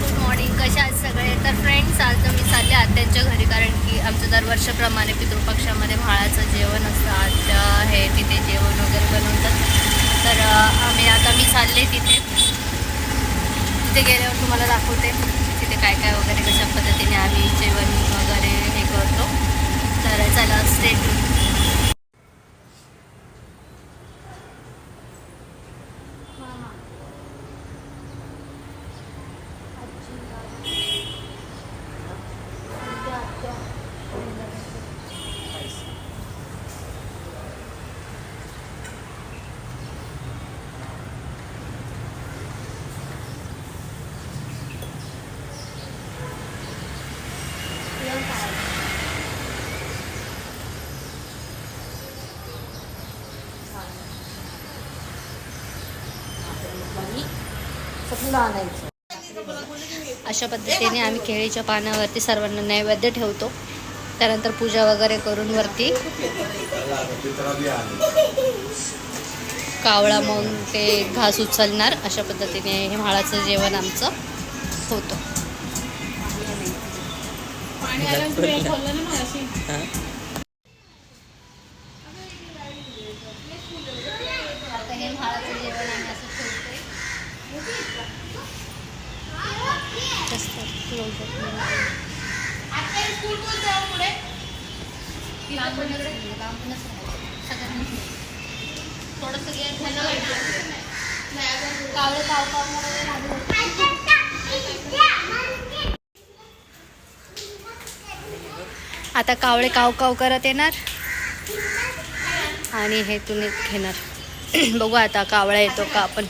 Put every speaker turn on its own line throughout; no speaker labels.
Good morning कशा आहेत सगळे? तर फ्रेंड्स आज मी चालले आत्यांच्या घरी कारण की आमचं दरवर्षाप्रमाणे पितृपक्षामध्ये म्हाळाचं जेवण असतं. आत्या हे तिथे जेवण वगैरे बनवतात. तर आम्ही आता मी चालले तिथे. तिथे गेल्यावर तुम्हाला दाखवते तिथे काय काय वगैरे कशा पद्धतीने आम्ही जेवण वगैरे हे करतो. तर चला स्टेट अशा पद्धतीने आम्ही केळीच्या पानावरती सर्वांना नैवेद्य ठेवतो. त्यानंतर पूजा वगैरे करून वरती कावळा मग ते घास उचलणार. अशा पद्धतीने हे म्हाळाचं जेवण आमचं होतं. आता हे म्हाळाचं थोडंसं कावळे काव काव आता कावळे काव काव करत येणार. आणि हे तुम्ही घेणार. बघू आता कावळा येतो का आपण.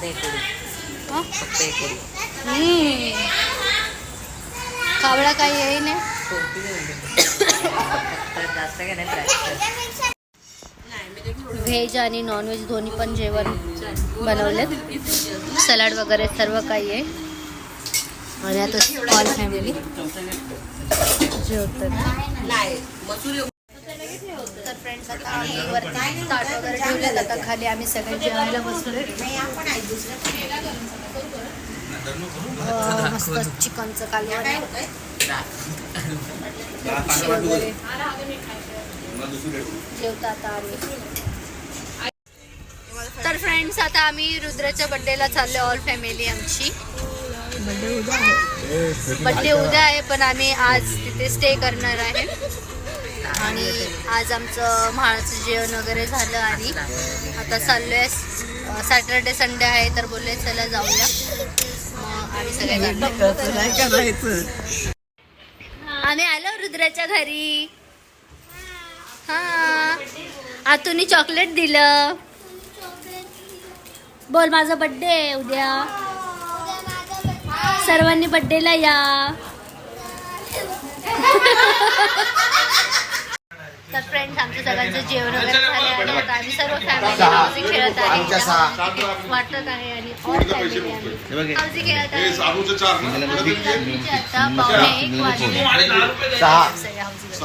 फक्त एक उडी
हं?
फक्त एक उडी
हम्म. कावळा काही येई नाही
जास्त काय
व्हेज आणि नॉनव्हेज दोन्ही पण जेवण बनवलेत सलाड वगैरे सर्व काही आहे आणि आता ऑल फॅमिली जेवतात आम्ही वरती ताट वगैरे खाली आम्ही सगळे जेवायला बसलोय. मस्त चिकनचं कालवण. वगैरे जेवता आता आम्ही. तर फ्रेंड्स आता आम्ही रुद्राच्या बड्डेला चाललो ऑल फॅमिली आमची. बड्डे उद्या आहे. पण आम्ही आज तिथे स्टे करणार आहे. आणि आज आमचं म्हाळाचं जेवण वगैरे झालं आणि आता चाललोय सॅटरडे संडे आहे तर बोलले चला जाऊया. मग आम्ही आलो रुद्राच्या घरी. हा. आतुनी चॉकलेट दिलं. बोल माझा बड्डे आहे उद्या. सर्वांनी बड्डेला या. फ्रेंड्स आमच्या सगळ्यांचं जेवण वगैरे झाले आणि आता आम्ही सर्व फॅमिली हाऊसी खेळत आहे वाटत आहे आणि हाऊसी खेळत आहे. आता पावणे एक वाजले.
सहा.
सगळे हाऊसी